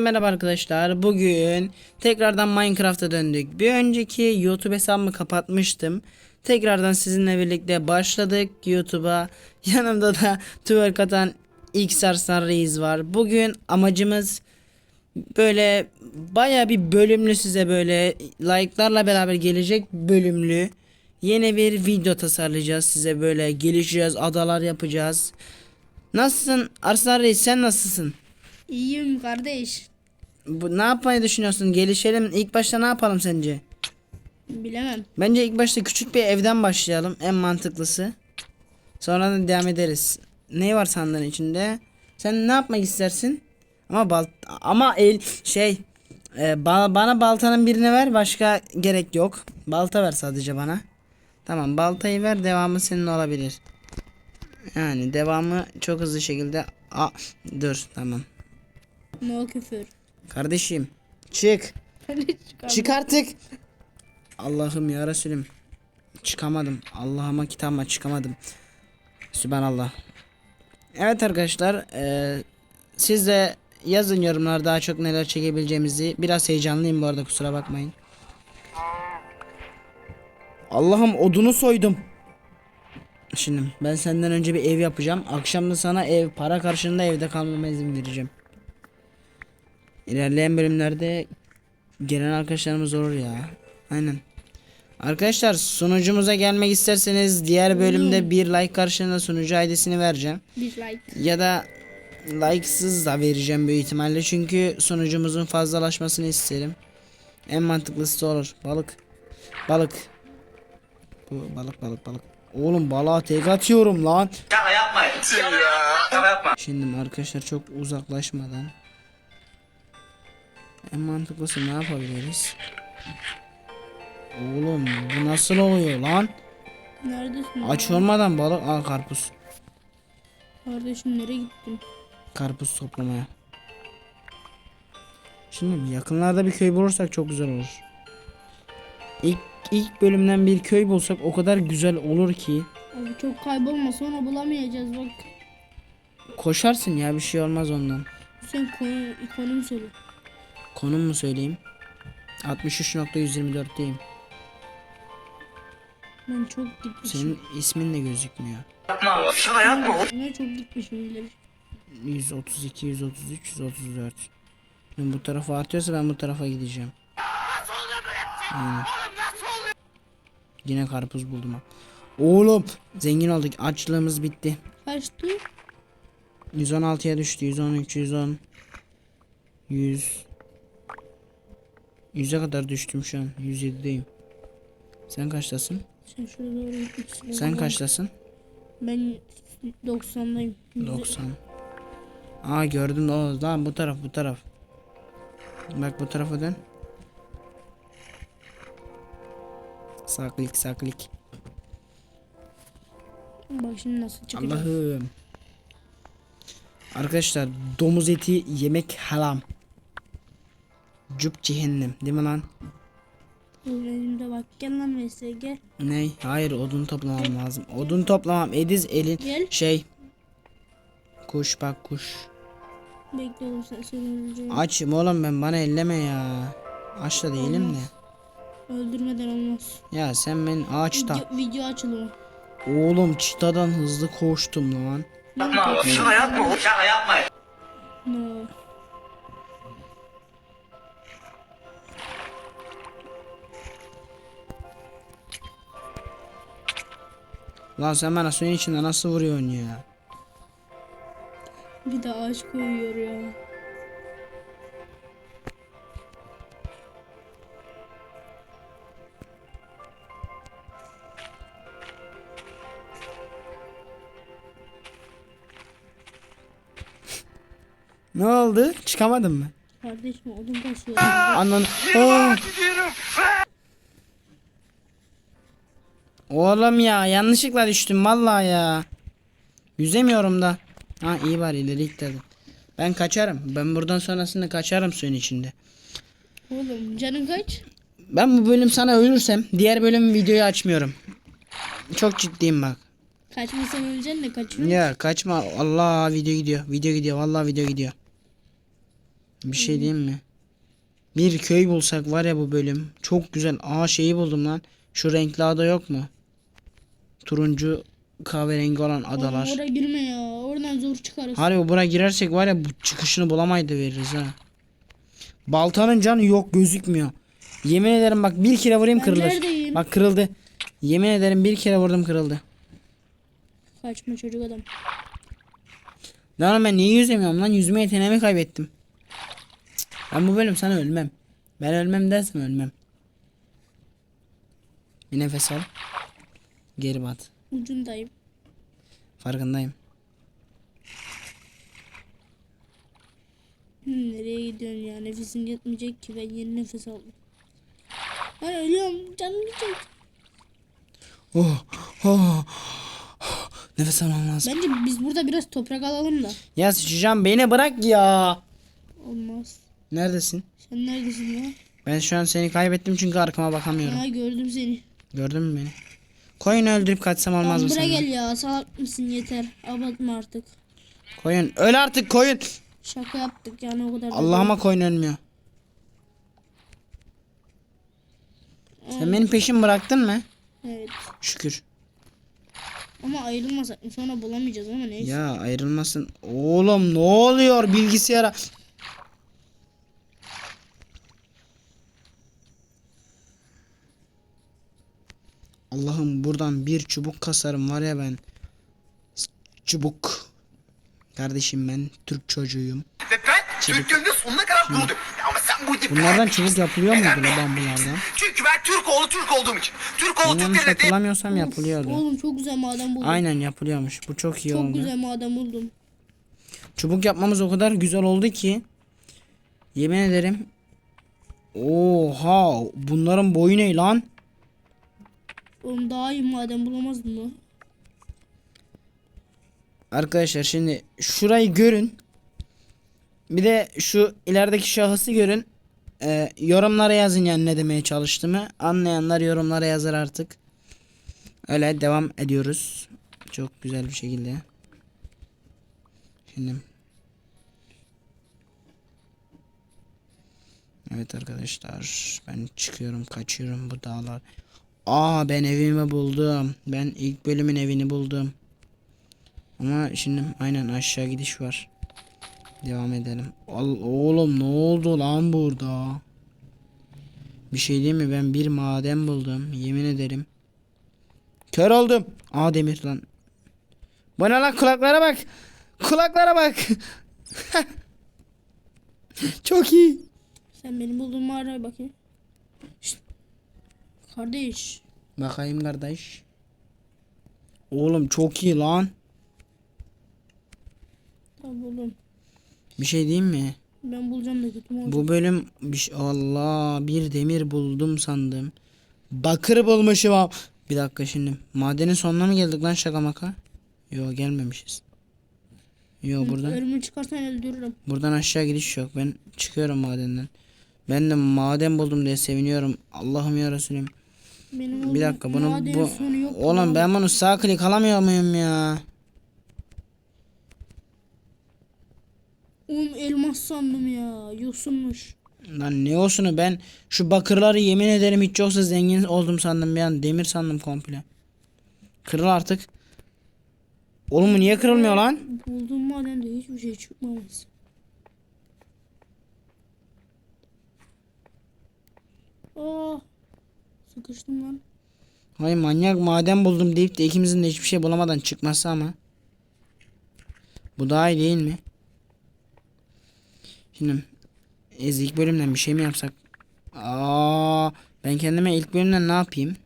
Merhaba arkadaşlar. Bugün tekrardan Minecraft'a döndük. Bir önceki YouTube hesabımı kapatmıştım. Tekrardan sizinle birlikte başladık YouTube'a. Yanımda da twerk atan X Arslan Reis var. Bugün amacımız böyle baya bir bölümlü size böyle like'larla beraber gelecek bölümlü yeni bir video tasarlayacağız size böyle gelişeceğiz adalar yapacağız. Nasılsın Arslan Reis sen nasılsın? İyiyim kardeş. Bu, ne yapmayı düşünüyorsun? Gelişelim. İlk başta ne yapalım sence? Bilemem. Bence ilk başta küçük bir evden başlayalım. En mantıklısı. Sonra da devam ederiz. Ne var sandığın içinde? Sen ne yapmak istersin? Ama bal ama el şey e, ba- bana baltanın birine ver başka gerek yok. Balta ver sadece bana. Tamam baltayı ver devamı senin olabilir. Yani devamı çok hızlı şekilde Aa, dur tamam. No küfür. Kardeşim çık. Çık artık. Allah'ım ya Resulüm. Çıkamadım. Allah'ıma kitabıma çıkamadım. Sübhanallah. Evet arkadaşlar. eee, siz de yazın yorumlar daha çok neler çekebileceğimizi. Biraz heyecanlıyım bu arada kusura bakmayın. Allah'ım odunu soydum. Şimdi ben senden önce bir ev yapacağım. Akşam da sana ev para karşılığında evde kalmama izin vereceğim. İlerleyen bölümlerde gelen arkadaşlarımız olur ya. Aynen. Arkadaşlar sunucumuza gelmek isterseniz diğer bölümde bir like karşılığında sunucu ID'sini vereceğim. Dislike. Ya da like'sız da vereceğim büyük ihtimalle çünkü sunucumuzun fazlalaşmasını isterim. En mantıklısı olur. Balık. Balık. Bu balık balık balık. Oğlum balığa tek atıyorum lan. Şaka yapmayın. Şaka yapma. Şimdi arkadaşlar çok uzaklaşmadan en mantıklısı ne yapabiliriz? Oğlum bu nasıl oluyor lan? Neredesin? Aç olmadan balık al karpuz. Kardeşim nereye gittin? Karpuz toplamaya. Şimdi yakınlarda bir köy bulursak çok güzel olur. İlk ilk bölümden bir köy bulsak o kadar güzel olur ki Abi çok kaybolma sonra bulamayacağız bak. koşarsın ya bir şey olmaz ondan. Sen konu, konumu söyle. Konum mu söyleyeyim? 63.124'teyim. Ben çok gitmişim. Senin ismin de gözükmüyor. Yapma. Şaka yapma. Ben çok gitmişim ileri. 132, 133, 134. Şimdi bu tarafa artıyorsa ben bu tarafa gideceğim. Aynen. Yine karpuz buldum ha. Oğlum zengin olduk. Açlığımız bitti. Kaçtı? 116'ya düştü. 113, 110. 100. 100'e kadar düştüm şu an. 107'deyim. Sen kaçtasın? Sen şuraya doğru gitmişsin. Sen kaçtasın? Ben 90'dayım. 90. Aa gördüm o lan bu taraf bu taraf. Bak bu tarafa dön. Saklik saklik. Bak şimdi nasıl çıkacağız. Allah'ım. Arkadaşlar domuz eti yemek haram. Cüp cehennem değil mi lan? Benim de bak gel lan Mesle gel. Ne? Hayır odun toplamam lazım. Odun toplamam. Ediz elin Gel. şey. Kuş bak kuş. Bekle oğlum sen seni öldüreceğim. Açım oğlum ben bana elleme ya. Aç da değilim de. Öldürmeden olmaz. Ya sen ben ağaçta. Video, video açılımı. Oğlum çitadan hızlı koştum lan. Yapma. Şaka yapma. Şaka yapmayın. No. Lan sen bana suyun içinde nasıl vuruyorsun ya? Bir de ağaç koyuyor ya. Ne oldu? Çıkamadın mı? Kardeşim odun taşıyor. Anan. Aa! Oğlum ya yanlışlıkla düştüm vallahi ya. Yüzemiyorum da. Ha iyi bari ileri ittirdim. Ben kaçarım. Ben buradan sonrasında kaçarım suyun içinde. Oğlum canın kaç? Ben bu bölüm sana ölürsem diğer bölüm videoyu açmıyorum. Çok ciddiyim bak. Kaçmasan öleceksin de kaçıyor. Ya kaçma. Allah video gidiyor. Video gidiyor. Vallahi video gidiyor. Bir şey diyeyim mi? Bir köy bulsak var ya bu bölüm. Çok güzel. Aa şeyi buldum lan. Şu renkli ada yok mu? Turuncu kahverengi olan adalar. Oraya girme ya. Oradan zor çıkarız. Harbi buraya girersek var ya bu çıkışını bulamaydı veririz ha. Baltanın canı yok gözükmüyor. Yemin ederim bak bir kere vurayım Ben kırılır. neredeyim? Bak kırıldı. Yemin ederim bir kere vurdum kırıldı. Kaçma çocuk adam. Lan oğlum ben niye yüzemiyorum lan yüzme yeteneğimi kaybettim. Ben bu bölüm sana ölmem. Ben ölmem dersem ölmem. Bir nefes al. Geri bat. Ucundayım. Farkındayım. Hmm, nereye gidiyorsun ya? Nefesin yetmeyecek ki. Ben yeni nefes aldım. Ben ölüyorum. Canım gidecek. Oh, oh, oh. Nefes almam lazım. Bence biz burada biraz toprak alalım da. Ya sıçacağım beni bırak ya. Olmaz. Neredesin? Sen neredesin ya? Ben şu an seni kaybettim çünkü arkama bakamıyorum. Ha gördüm seni. Gördün mü beni? Koyun öldürüp kaçsam olmaz mı buraya gel ya. Salak mısın yeter. Abartma artık. Koyun öl artık koyun. Şaka yaptık yani o kadar. da Allah'ıma koyun ölmüyor. Sen benim peşimi bıraktın mı? değil. Evet. Şükür. Ama ayrılmasak mı sonra bulamayacağız ama neyse. Ya ayrılmasın. Oğlum ne oluyor bilgisayara? Allah'ım buradan bir çubuk kasarım var ya ben. Çubuk. Kardeşim ben Türk çocuğuyum. Ve ben Türklüğümde sonuna kadar durdum. Ama sen bu. Bunlardan çubuk yapılıyor muydu la ben bunlardan? Çünkü ben Türk oğlu Türk olduğum için. Türk oğlu Türklerine de hatırlamıyorsam yapılıyordu. Oğlum çok güzel maden buldum. Aynen yapılıyormuş. Bu çok iyi Çok oldu. güzel maden buldum. Çubuk yapmamız o kadar güzel oldu ki yemin ederim Oha bunların boyu ne lan? Oğlum daha iyi maden bulamaz mı? Arkadaşlar şimdi şurayı görün. Bir de şu ilerideki şahısı görün. Ee, yorumlara yazın yani ne demeye çalıştığımı. Anlayanlar yorumlara yazar artık. Öyle devam ediyoruz. Çok güzel bir şekilde. Şimdi Evet arkadaşlar ben çıkıyorum kaçıyorum bu dağlar. Aa ben evimi buldum. Ben ilk bölümün evini buldum. Ama şimdi aynen aşağı gidiş var. Devam edelim. Al, oğlum ne oldu lan burada? Bir şey değil mi? Ben bir maden buldum. Yemin ederim. Kör oldum. Aa demir lan. Bana lan kulaklara bak. Kulaklara bak. Çok iyi. Sen benim bulduğum mağaraya bakayım. Şşt. Kardeş. Bakayım kardeş. Oğlum çok iyi lan. Tamam buldum. Bir şey diyeyim mi? Ben bulacağım da kötü olacak? Bu bölüm bir şey- Allah bir demir buldum sandım. Bakır bulmuşum. Bir dakika şimdi. Madenin sonuna mı geldik lan şaka maka? Yo gelmemişiz. Yo buradan Ölümü çıkarsan öldürürüm. buradan aşağı gidiş yok. Ben çıkıyorum madenden. Ben de maden buldum diye seviniyorum. Allah'ım ya Resulüm. Benim Bir dakika bunu bu. Oğlum ben bunu sağ klik alamıyor muyum ya? Oğlum elmas sandım ya. Yosunmuş. Lan ne olsun ben şu bakırları yemin ederim hiç yoksa zengin oldum sandım bir an demir sandım komple. Kırıl artık. Oğlum bu niye kırılmıyor lan? Bulduğum madende hiçbir şey çıkmamış. Aa, sıkıştım lan. Hay manyak maden buldum deyip de ikimizin de hiçbir şey bulamadan çıkması ama. Bu daha iyi değil mi? Şimdi Ez ilk bölümden bir şey mi yapsak? Aa, ben kendime ilk bölümden ne yapayım?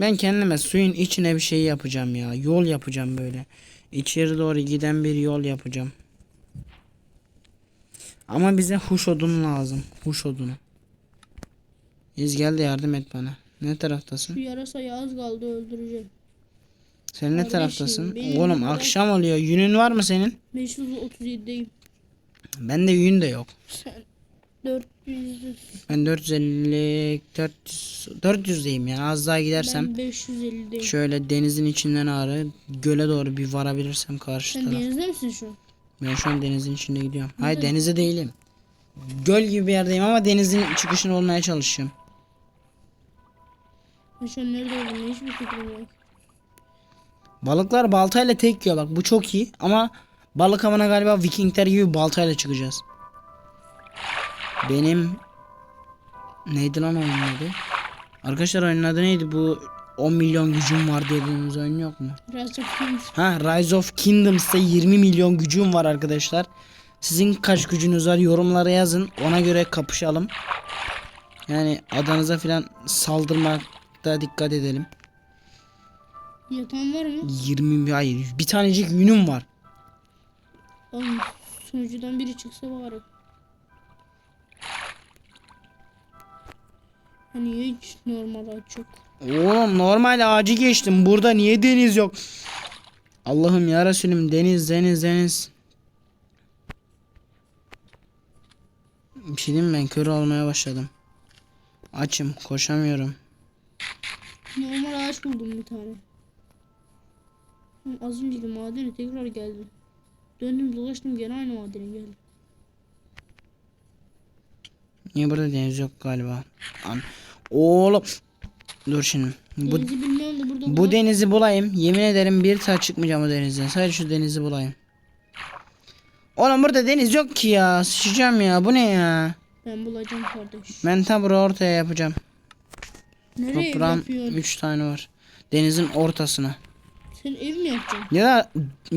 Ben kendime suyun içine bir şey yapacağım ya. Yol yapacağım böyle. İçeri doğru giden bir yol yapacağım. Ama bize huş odun lazım. Huş odunu. İz gel de yardım et bana. Ne taraftasın? Şu yarasayı az kaldı öldüreceğim. Sen ne Kardeşim, taraftasın? benim Oğlum burada- akşam oluyor. Yünün var mı senin? 537'deyim. Bende yün de yok. Sen 400. Ben 450 400 400'deyim yani az daha gidersem Ben 550'deyim. şöyle denizin içinden ağrı göle doğru bir varabilirsem karşı Sen taraf. denizde misin şu an? Ben şu an denizin içinde gidiyorum. Hayır denize değilim. Göl gibi bir yerdeyim ama denizin çıkışını olmaya çalışıyorum. Ben şu an nerede olduğumu hiçbir fikrim yok. Balıklar baltayla tek yiyor bak bu çok iyi ama balık avına galiba vikingler gibi baltayla çıkacağız. Benim neydi lan oyunun adı? Arkadaşlar oyunun adı neydi bu 10 milyon gücüm var dediğimiz oyun yok mu? Rise of Kings. Ha Rise of Kingdoms'ta 20 milyon gücüm var arkadaşlar. Sizin kaç gücünüz var yorumlara yazın. Ona göre kapışalım. Yani adanıza filan saldırmakta dikkat edelim. Yatan var mı? 20 hayır bir tanecik yünüm var. Oğlum sunucudan biri çıksa bari. Hani hiç normal çok. Oğlum normal ağacı geçtim. Burada niye deniz yok? Allah'ım ya Resulüm deniz deniz deniz. Bir şey diyeyim ben kör olmaya başladım. Açım koşamıyorum. Normal ağaç buldum bir tane. Az önce de madene tekrar geldim. Döndüm dolaştım gene aynı madene geldim. Niye burada deniz yok galiba? An Oğlum. Dur şimdi. Bu, Denizi bilmiyorum da burada bu bulan- denizi bulayım. Yemin ederim bir saat çıkmayacağım o denizden. Sadece şu denizi bulayım. Oğlum burada deniz yok ki ya. Sıçacağım ya. Bu ne ya? Ben bulacağım kardeş. Ben tam buraya ortaya yapacağım. Nereye ev Toprağım yapıyorsun? 3 tane var. Denizin ortasına. Sen ev mi yapacaksın? Ya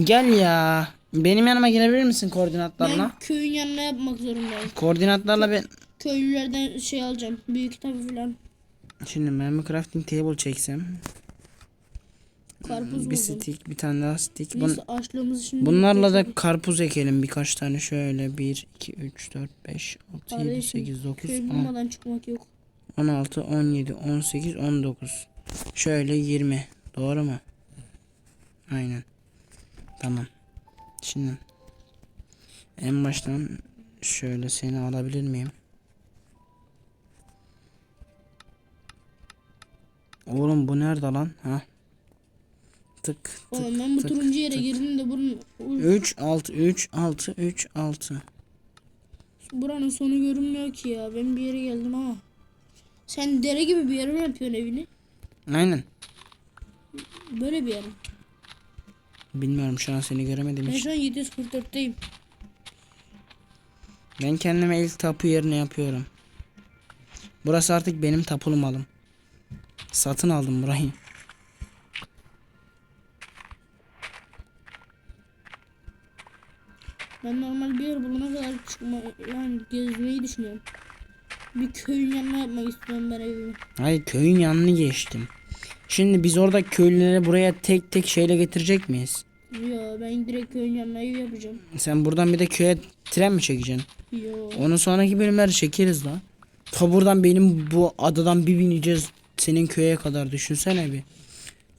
gel ya. Benim yanıma gelebilir misin koordinatlarla? Ben köyün yanına yapmak zorundayım. Koordinatlarla ben Köylülerden şey alacağım. Büyük kitabı falan. şimdi ben bir crafting table çeksem. Karpuz Bir buldum. stick, bir tane daha stick. Bun- bunlarla da karpuz ekelim birkaç tane şöyle. 1 2 3 4 5 6 7 Kardeşim, 8 9 Köy 10 bulmadan çıkmak yok. 16 17 18 19. Şöyle 20. Doğru mu? Aynen. Tamam. Şimdi en baştan şöyle seni alabilir miyim? Oğlum bu nerede lan? Ha? Tık tık. Oğlum ben bu tık, turuncu yere tık. girdim de bunun 3 6 3 6 3 6. buranın sonu görünmüyor ki ya. Ben bir yere geldim ama. Sen dere gibi bir yere mi yapıyorsun evini? Aynen. Böyle bir yer mi? Bilmiyorum şu an seni göremedim Ben hiç. şu an 744'teyim. Ben kendime ilk tapu yerine yapıyorum. Burası artık benim tapulu malım. Satın aldım burayı. Ben normal bir yer bulana kadar çıkma yani gezmeyi düşünüyorum. Bir köyün yanına yapmak istiyorum ben evimi. Hayır köyün yanını geçtim. Şimdi biz orada köylüleri buraya tek tek şeyle getirecek miyiz? Yo ben direkt köyün yanına ev yapacağım. Sen buradan bir de köye tren mi çekeceksin? Yo. Onu sonraki bölümlerde çekeriz la. Ta buradan benim bu adadan bir bineceğiz senin köye kadar düşünsene bir.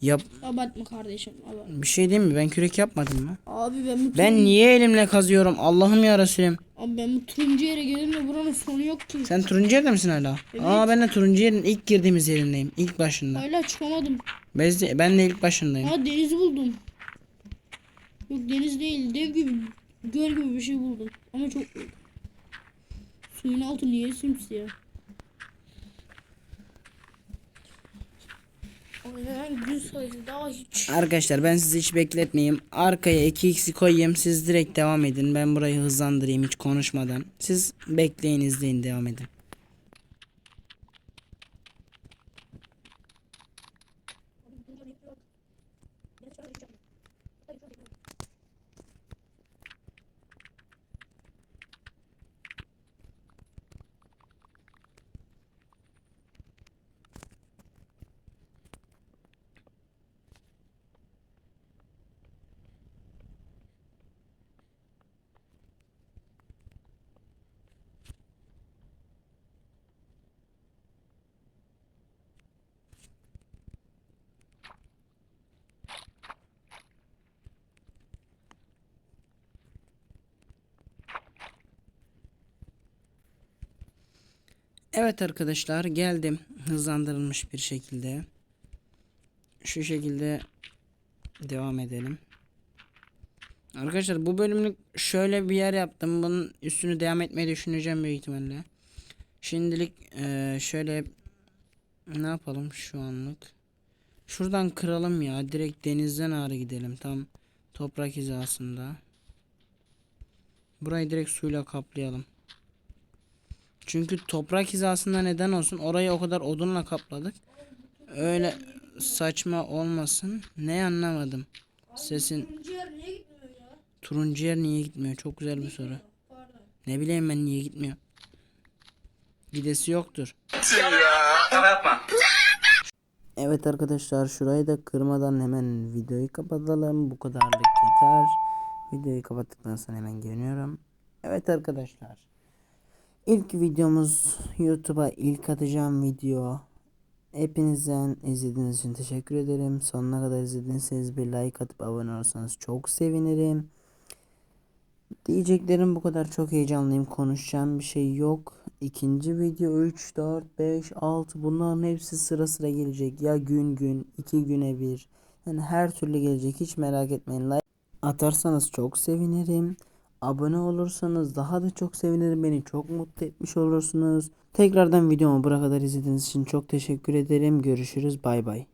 Yap Abartma kardeşim. Abartma. bir şey diyeyim mi? Ben kürek yapmadım mı? Abi ben bu Ben niye elimle kazıyorum? Allah'ım ya Resulüm. Abi ben bu turuncu yere geldim de buranın sonu yok ki. Sen turuncu yerde misin hala? Aa ben de turuncu yerin ilk girdiğimiz yerindeyim. İlk başında. Hala çıkamadım. Ben de, ben de ilk başındayım. Ha deniz buldum. Yok deniz değil. Dev gibi göl gibi bir şey buldum. Ama çok. Suyun altı niye simsiyah? Arkadaşlar ben sizi hiç bekletmeyeyim. Arkaya 2x'i koyayım. Siz direkt devam edin. Ben burayı hızlandırayım hiç konuşmadan. Siz bekleyin izleyin devam edin. Evet arkadaşlar geldim hızlandırılmış bir şekilde. Şu şekilde devam edelim. Arkadaşlar bu bölümlük şöyle bir yer yaptım. Bunun üstünü devam etmeyi düşüneceğim büyük ihtimalle. Şimdilik eee, şöyle ne yapalım şu anlık. Şuradan kıralım ya. Direkt denizden ağrı gidelim. Tam toprak hizasında. Burayı direkt suyla kaplayalım. Çünkü toprak hizasında neden olsun? Orayı o kadar odunla kapladık. Öyle saçma olmasın. Ne anlamadım. Sesin Turuncu yer niye gitmiyor? Çok güzel bir soru. Ne bileyim ben niye gitmiyor. Gidesi yoktur. Evet arkadaşlar şurayı da kırmadan hemen videoyu kapatalım. Bu kadarlık yeter. Videoyu kapattıktan sonra hemen geliyorum. Evet arkadaşlar. İlk videomuz YouTube'a ilk atacağım video. Hepinizden izlediğiniz için teşekkür ederim. Sonuna kadar izlediyseniz bir like atıp abone olursanız çok sevinirim. Diyeceklerim bu kadar çok heyecanlıyım. Konuşacağım bir şey yok. İkinci video 3, 4, 5, 6 bunların hepsi sıra sıra gelecek. Ya gün gün, iki güne bir. Yani her türlü gelecek. Hiç merak etmeyin. Like atarsanız çok sevinirim. Abone olursanız daha da çok sevinirim. Beni çok mutlu etmiş olursunuz. Tekrardan videomu buraya kadar izlediğiniz için çok teşekkür ederim. Görüşürüz. Bay bay.